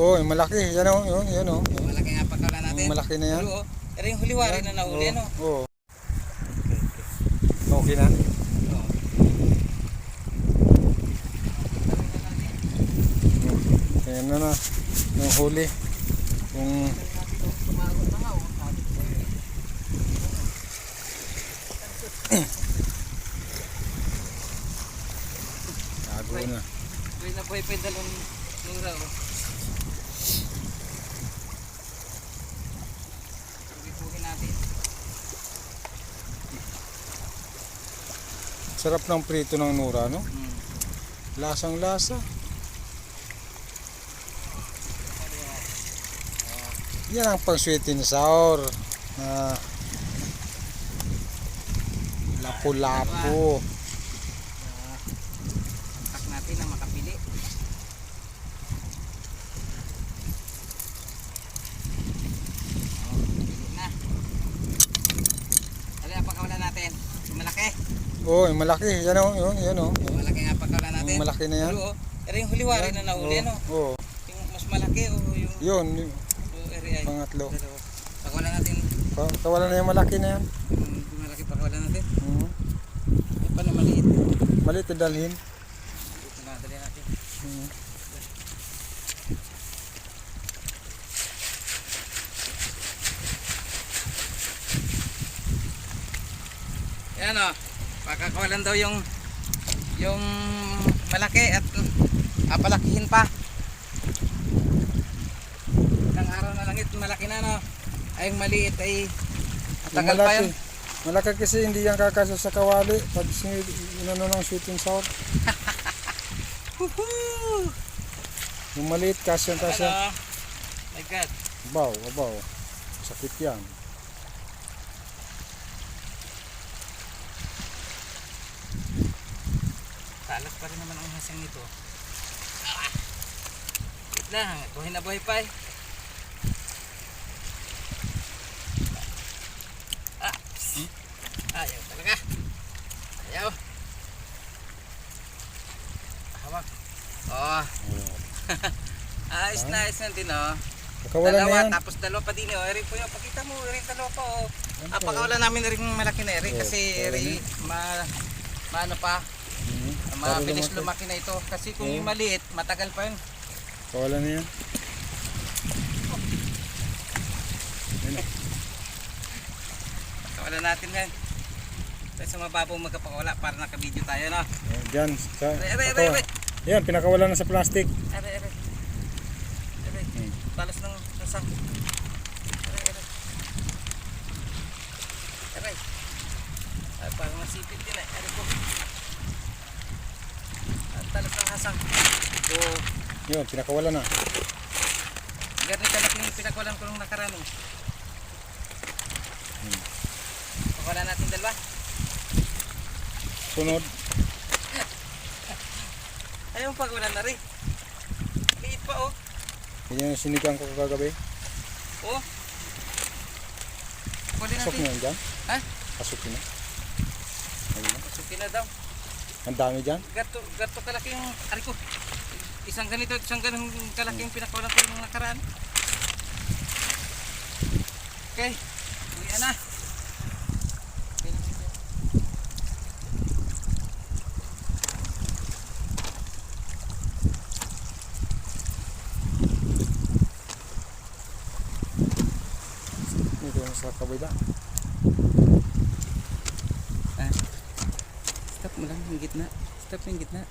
Oo, yung malaki. Yan o, yun, yan o. Yung malaki nga pagkala natin. Yung malaki na yan. Pero, oh, pero yung huliwari na nahuli, ano? Oo. Okay na. Oo. Ayan na na. Yung huli. Yung oh. Tago na. Buhay na buhay pa yung dalawang nura, oh. Pugi-pugi natin. Sarap ng prito ng nura, no? Lasang lasa. Yan ang pang sweet and sour. Na lapu-lapu. Tak natin na makapili. Oh, pili na. Ano yung pagkawala natin? Yung malaki. Oo, yung malaki. Yan o, yun, yan o. Yung malaki nga pagkawala natin. Yung malaki na yan. Pero, oh, pero yung huliwari na nahuli, Oo, ano? Oo. Yung mas malaki o yung Yun, yung area ay. pangatlo. Dalawa. Natin, Pa- Kawalan na yung malaki na yan. yung yung malaki pagkawala natin. Mhm. Yung paano maliit? Malit na dalhin. Dito na, dali natin. Mhm. Yan o. Pagkakawalan daw yung yung malaki at apalakihin pa. Ilang araw na lang ito malaki na no. Ay yung maliit ay matagal pa yun. Malaki kasi hindi yan kakasa sa kawali. Pag inano ng sweet and sour. Yung maliit kasya Ano? kasya. My God. Abaw, abaw. Sakit yan. Talas pa rin naman ang hasang nito. Ah! Wait lang, na buhay pa eh. Ah! psst. Ayaw talaga. Ayaw. Hawak. Oh, ayos na ayos na din oh. Kakawalan na dalawa, yan. tapos dalawa pa din oh. Eri po yun, pakita mo, eri dalawa pa oh. Ah, pakawala namin eri malaki na eri Oh, kasi pakawala eri ma, maano pa. Mabilis lumaki. na ito. Kasi kung yung maliit, matagal pa yun. Kawalan na yan. Pakawala natin yan. Sa mababaw magkapakawala para nakabideo tayo no. Ayan, Dyan. Sa, Ere, ere, ere, kakawa- ere. Yan, pinakawalan na sa plastic. Ere, ere. Ere, Hmm. talas ng nasang. Ere, ere. Ere. Ay, parang masipit din eh. Ere po. Ang talas ng hasang. So, Yun, pinakawalan na. ganito na yung pinagwalan ko nung nakaraan eh. Hmm. Pakawala natin dalawa. Sunod. Ayaw pagwala na rin. Liit pa oh. Yan yung sinigang ko kagabi. Oh. Pwede Pasok natin. na yan dyan. Ha? Pasok na. Ayun na. Pasukin na daw. Ang dami dyan. Gato, gato kalaki yung, ari ko. Isang ganito, isang ganun kalaki yung pinakawalan ko nung nakaraan. Okay. Uwi na. Ito. Yung sa kabila. Stop mo lang yung gitna. Stop yung gitna.